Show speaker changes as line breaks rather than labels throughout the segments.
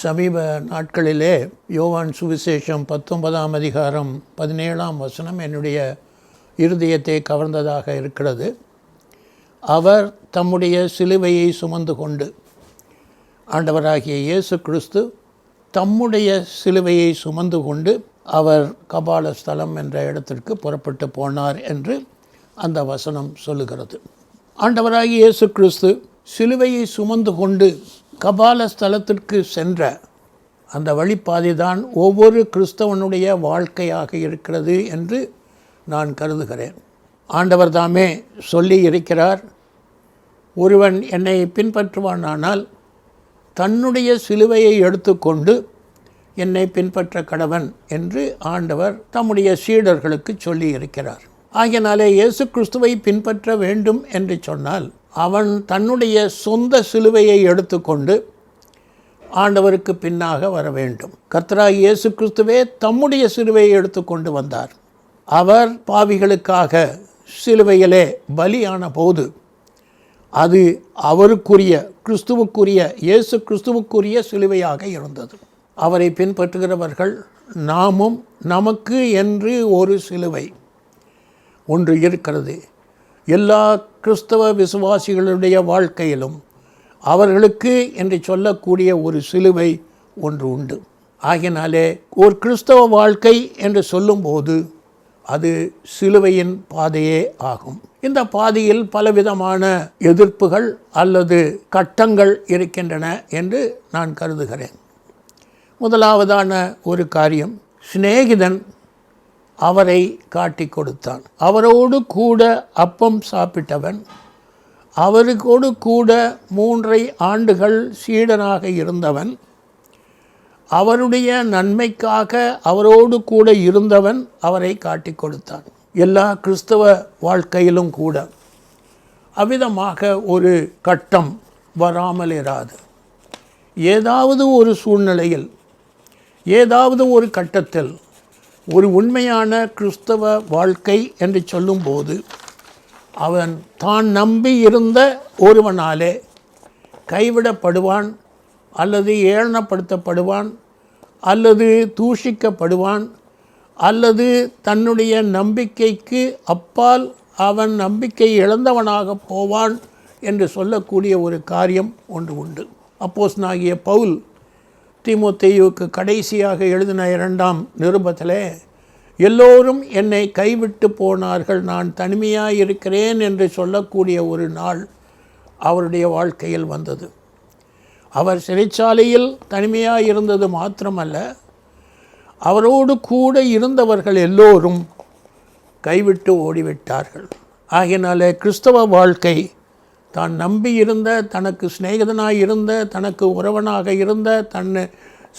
சமீப நாட்களிலே யோவான் சுவிசேஷம் பத்தொன்பதாம் அதிகாரம் பதினேழாம் வசனம் என்னுடைய இருதயத்தை கவர்ந்ததாக இருக்கிறது. அவர் தம்முடைய சிலுவையை சுமந்து கொண்டு ஆண்டவராகிய இயேசு கிறிஸ்து தம்முடைய சிலுவையை சுமந்து கொண்டு அவர் கபால ஸ்தலம் என்ற இடத்திற்கு புறப்பட்டு போனார் என்று அந்த வசனம் சொல்லுகிறது. ஆண்டவராகிய இயேசு கிறிஸ்து சிலுவையை சுமந்து கொண்டு கபால ஸ்தலத்திற்கு சென்ற அந்த வழிப்பாதை தான் ஒவ்வொரு கிறிஸ்தவனுடைய வாழ்க்கையாக இருக்கிறது என்று நான் கருதுகிறேன். ஆண்டவர் தாமே சொல்லி இருக்கிறார். ஒருவன் என்னை பின்பற்றுவானானால் தன்னுடைய சிலுவையை எடுத்துக்கொண்டு என்னை பின்பற்ற கடவன் என்று ஆண்டவர் தம்முடைய சீடர்களுக்கு சொல்லி இருக்கிறார். ஆகையினாலே இயேசு கிறிஸ்துவை பின்பற்ற வேண்டும் என்று சொன்னால் அவன் தன்னுடைய சொந்த சிலுவையை எடுத்துக்கொண்டு ஆண்டவருக்கு பின்னாக வர வேண்டும். கர்த்தராக இயேசு கிறிஸ்துவே தம்முடைய சிலுவையை எடுத்துக்கொண்டு வந்தார். அவர் பாவிகளுக்காக சிலுவையிலே பலியான போது அது அவருக்குரிய கிறிஸ்துவுக்குரிய இயேசு கிறிஸ்துவுக்குரிய சிலுவையாக இருந்தது. அவரை பின்பற்றுகிறவர்கள் நாமும் நமக்கு என்று ஒரு சிலுவை ஒன்று இருக்கிறது. எல்லா கிறிஸ்தவ விசுவாசிகளுடைய வாழ்க்கையிலும் அவர்களுக்கு என்று சொல்லக்கூடிய ஒரு சிலுவை ஒன்று உண்டு. ஆகினாலே ஒரு கிறிஸ்தவ வாழ்க்கை என்று சொல்லும்போது அது சிலுவையின் பாதையே ஆகும். இந்த பாதையில் பலவிதமான எதிர்ப்புகள் அல்லது கட்டங்கள் இருக்கின்றன என்று நான் கருதுகிறேன். முதலாவதான ஒரு காரியம் சிநேகிதன் அவரை காட்டி கொடுத்தான் அவரோடு கூட அப்பம் சாப்பிட்டவன் அவருக்கோடு கூட மூன்றை ஆண்டுகள் சீடனாக இருந்தவன் அவருடைய நன்மைக்காக அவரோடு கூட இருந்தவன் அவரை காட்டி கொடுத்தான் எல்லா கிறிஸ்தவ வாழ்க்கையிலும் கூட அவ்விதமாக ஒரு கட்டம் வராமல் இராது ஏதாவது ஒரு சூழ்நிலையில் ஏதாவது ஒரு கட்டத்தில் ஒரு உண்மையான கிறிஸ்தவ வாழ்க்கை என்று சொல்லும்போது அவன் தான் நம்பி இருந்த ஒருவனாலே கைவிடப்படுவான் அல்லது ஏளனப்படுத்தப்படுவான் அல்லது தூஷிக்கப்படுவான் அல்லது தன்னுடைய நம்பிக்கைக்கு அப்பால் அவன் நம்பிக்கை இழந்தவனாக போவான் என்று சொல்லக்கூடிய ஒரு காரியம் ஒன்று உண்டு. அப்போஸ் நாகிய பவுல் திமுத்தையுக்கு கடைசியாக எழுதின இரண்டாம் நிருபத்திலே எல்லோரும் என்னை கைவிட்டு போனார்கள் நான் தனிமையாக இருக்கிறேன் என்று சொல்லக்கூடிய ஒரு நாள் அவருடைய வாழ்க்கையில் வந்தது. அவர் சிறைச்சாலையில் தனிமையாக இருந்தது மாத்திரமல்ல அவரோடு கூட இருந்தவர்கள் எல்லோரும் கைவிட்டு ஓடிவிட்டார்கள். ஆகினாலே கிறிஸ்தவ வாழ்க்கை தான் நம்பி இருந்த தனக்கு சிநேகிதனாக இருந்த தனக்கு உறவனாக இருந்த தன்னை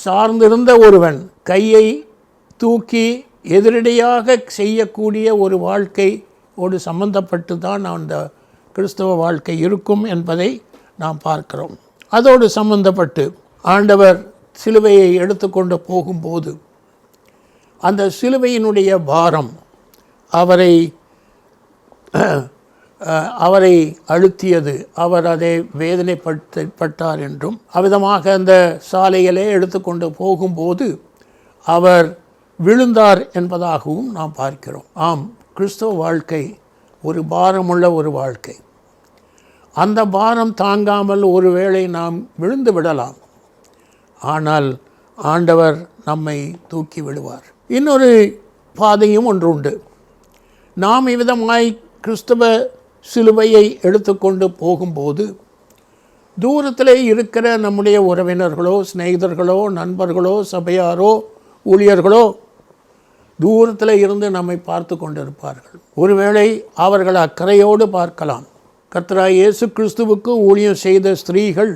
சார்ந்திருந்த ஒருவன் கையை தூக்கி எதிரடியாக செய்யக்கூடிய ஒரு வாழ்க்கையோடு சம்பந்தப்பட்டு தான் அந்த கிறிஸ்தவ வாழ்க்கை இருக்கும் என்பதை நாம் பார்க்கிறோம். அதோடு சம்பந்தப்பட்டு ஆண்டவர் சிலுவையை எடுத்துக்கொண்டு போகும்போது அந்த சிலுவையினுடைய பாரம் அவரை அவரை அழுத்தியது. அவர் அதை வேதனைப்பட்டு பட்டார் என்றும் அவ்விதமாக அந்த சாலையிலே எடுத்துக்கொண்டு போகும்போது அவர் விழுந்தார் என்பதாகவும் நாம் பார்க்கிறோம். ஆம் கிறிஸ்தவ வாழ்க்கை ஒரு பாரமுள்ள ஒரு வாழ்க்கை. அந்த பாரம் தாங்காமல் ஒருவேளை நாம் விழுந்து விடலாம். ஆனால் ஆண்டவர் நம்மை தூக்கி விடுவார். இன்னொரு பாதையும் ஒன்று உண்டு. நாம் இவ்விதமாய் கிறிஸ்தவ சிலுவையை எடுத்துக்கொண்டு போகும்போது தூரத்திலே இருக்கிற நம்முடைய உறவினர்களோ சிநேகிதர்களோ நண்பர்களோ சபையாரோ ஊழியர்களோ தூரத்தில் இருந்து நம்மை பார்த்து கொண்டிருப்பார்கள். ஒருவேளை அவர்கள் அக்கறையோடு பார்க்கலாம். கத்ரா இயேசு கிறிஸ்துவுக்கு ஊழியம் செய்த ஸ்திரீகள்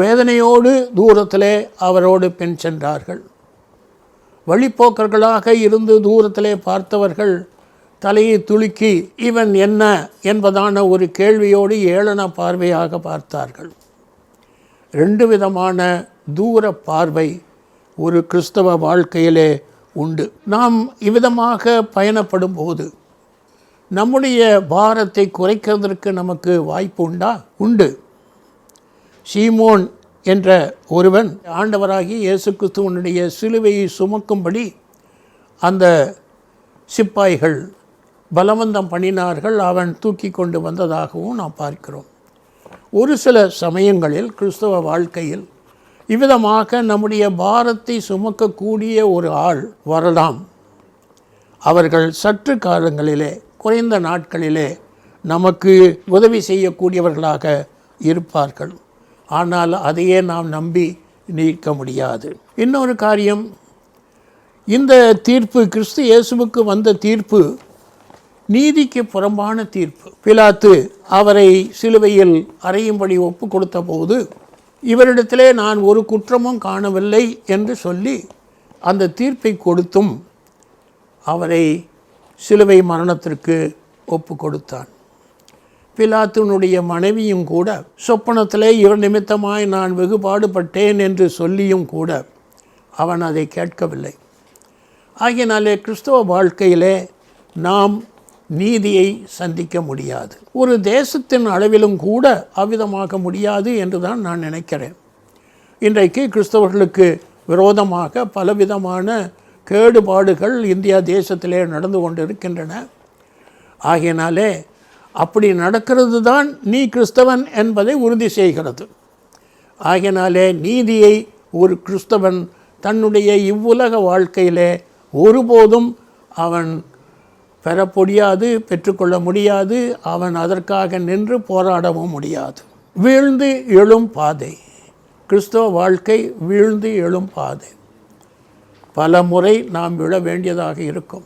வேதனையோடு தூரத்திலே அவரோடு பின் சென்றார்கள். வழிப்போக்கர்களாக இருந்து தூரத்திலே பார்த்தவர்கள் தலையை துலுக்கி இவன் என்ன? என்பதான ஒரு கேள்வியோடு ஏளன பார்வையாக பார்த்தார்கள். ரெண்டு விதமான தூர பார்வை ஒரு கிறிஸ்தவ வாழ்க்கையிலே உண்டு. நாம் இவ்விதமாக பயணப்படும் போது நம்முடைய பாரத்தை குறைக்கிறதற்கு நமக்கு வாய்ப்பு உண்டா? உண்டு. சீமோன் என்ற ஒருவன் ஆண்டவராகி இயேசு கிறிஸ்துவனுடைய சிலுவையை சுமக்கும்படி அந்த சிப்பாய்கள் பலவந்தம் பண்ணினார்கள் அவன் தூக்கி கொண்டு வந்ததாகவும் நாம் பார்க்கிறோம். ஒரு சில சமயங்களில் கிறிஸ்தவ வாழ்க்கையில் இவ்விதமாக நம்முடைய பாரத்தை சுமக்கக்கூடிய ஒரு ஆள் வரலாம். அவர்கள் சற்று காலங்களிலே குறைந்த நாட்களிலே நமக்கு உதவி செய்யக்கூடியவர்களாக இருப்பார்கள். ஆனால் அதையே நாம் நம்பி நீக்க முடியாது. இன்னொரு காரியம் இந்த தீர்ப்பு கிறிஸ்து இயேசுவுக்கு வந்த தீர்ப்பு நீதிக்கு புறம்பான தீர்ப்பு. பிலாத்து அவரை சிலுவையில் அறையும்படி ஒப்பு கொடுத்த போது இவரிடத்திலே நான் ஒரு குற்றமும் காணவில்லை என்று சொல்லி அந்த தீர்ப்பை கொடுத்தும் அவரை சிலுவை மரணத்திற்கு ஒப்பு கொடுத்தான் பிலாத்துனுடைய மனைவியும் கூட சொப்பனத்திலே இவர் நிமித்தமாய் நான் வெகு பாடுபட்டேன் என்று சொல்லியும் கூட அவன் அதை கேட்கவில்லை. ஆகையினாலே கிறிஸ்தவ வாழ்க்கையிலே நாம் நீதியை சந்திக்க முடியாது. ஒரு தேசத்தின் அளவிலும் கூட அவ்விதமாக முடியாது என்று தான் நான் நினைக்கிறேன். இன்றைக்கு கிறிஸ்தவர்களுக்கு விரோதமாக பலவிதமான கேடுபாடுகள் இந்தியா தேசத்திலே நடந்து கொண்டிருக்கின்றன. ஆகையினாலே அப்படி நடக்கிறது தான் நீ கிறிஸ்தவன் என்பதை உறுதி செய்கிறது. ஆகையினாலே நீதியை ஒரு கிறிஸ்தவன் தன்னுடைய இவ்வுலக வாழ்க்கையிலே ஒருபோதும் அவன் பெற முடியாது பெற்றுக்கொள்ள முடியாது அவன் அதற்காக நின்று போராடவும் முடியாது. வீழ்ந்து எழும் பாதை. கிறிஸ்தவ வாழ்க்கை வீழ்ந்து எழும் பாதை. பல முறை நாம் விழ வேண்டியதாக இருக்கும்.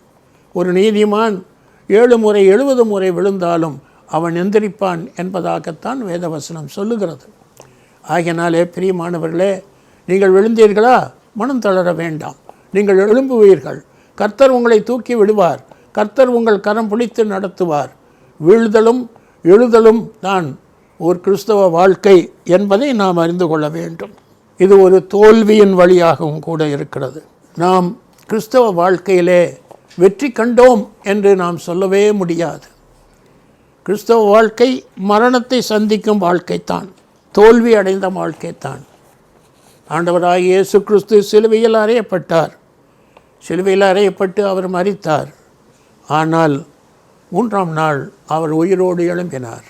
ஒரு நீதிமான் ஏழு முறை எழுபது முறை விழுந்தாலும் அவன் எந்திரிப்பான் என்பதாகத்தான் வேதவசனம் சொல்லுகிறது. ஆகையினாலே பிரியமானவர்களே நீங்கள் விழுந்தீர்களா? மனம் தளர வேண்டாம். நீங்கள் எழும்புவீர்கள். கர்த்தர் உங்களை தூக்கி விடுவார். கர்த்தர் உங்கள் கரம் பிடித்து நடத்துவார். வீழ்தலும் எழுதலும் தான் ஒரு கிறிஸ்தவ வாழ்க்கை என்பதை நாம் அறிந்து கொள்ள வேண்டும். இது ஒரு தோல்வியின் வழியாகவும் கூட இருக்கிறது. நாம் கிறிஸ்தவ வாழ்க்கையிலே வெற்றி கண்டோம் என்று நாம் சொல்லவே முடியாது. கிறிஸ்தவ வாழ்க்கை மரணத்தை சந்திக்கும் வாழ்க்கைத்தான். தோல்வி அடைந்த வாழ்க்கைத்தான். ஆண்டவராக இயேசு கிறிஸ்து சிலுவையில் அறையப்பட்டார். சிலுவையில் அறையப்பட்டு அவர் மறித்தார் ஆனால் மூன்றாம் நாள் அவர் உயிரோடு எழும்பினார்.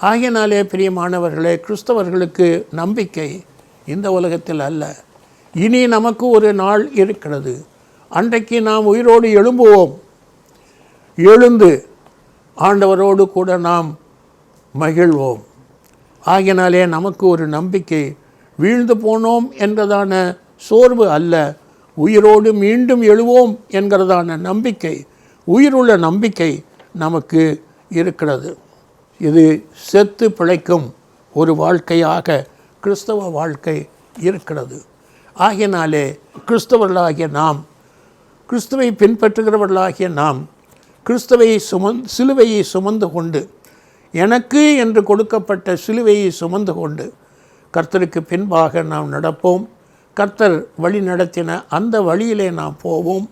ஆகையினாலே பிரியமானவர்களே கிறிஸ்தவர்களுக்கு நம்பிக்கை இந்த உலகத்தில் அல்ல. இனி நமக்கு ஒரு நாள் இருக்கிறது. அன்றைக்கு நாம் உயிரோடு எழும்புவோம். எழுந்து ஆண்டவரோடு கூட நாம் மகிழ்வோம். ஆகினாலே நமக்கு ஒரு நம்பிக்கை வீழ்ந்து போனோம் என்றதான சோர்வு அல்ல உயிரோடு மீண்டும் எழுவோம் என்கிறதான நம்பிக்கை உயிருள்ள நம்பிக்கை நமக்கு இருக்கிறது. இது செத்து பிழைக்கும் ஒரு வாழ்க்கையாக கிறிஸ்தவ வாழ்க்கை இருக்கிறது. ஆகையினாலே கிறிஸ்தவர்களாகிய நாம் கிறிஸ்துவை பின்பற்றுகிறவர்களாகிய நாம் கிறிஸ்துவை சுமந் சிலுவையை சுமந்து கொண்டு எனக்கு என்று கொடுக்கப்பட்ட சிலுவையை சுமந்து கொண்டு கர்த்தருக்கு பின்பாக நாம் நடப்போம். கர்த்தர் வழி நடத்தின அந்த வழியிலே நாம் போவோம்.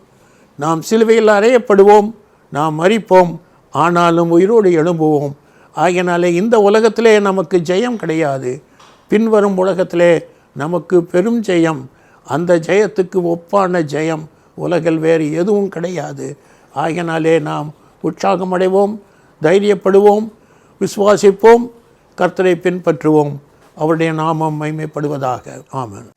நாம் சிலுவையில் அறையப்படுவோம் நாம் மறிப்போம் ஆனாலும் உயிரோடு எழும்புவோம். ஆகையினாலே இந்த உலகத்திலே நமக்கு ஜெயம் கிடையாது. பின்வரும் உலகத்திலே நமக்கு பெரும் ஜெயம். அந்த ஜெயத்துக்கு ஒப்பான ஜெயம். உலகில் வேறு எதுவும் கிடையாது. ஆகையினாலே நாம் உற்சாகமடைவோம் தைரியப்படுவோம் விசுவாசிப்போம் கர்த்தரை பின்பற்றுவோம். அவருடைய நாமம் மைமைப்படுவதாக ஆமன்.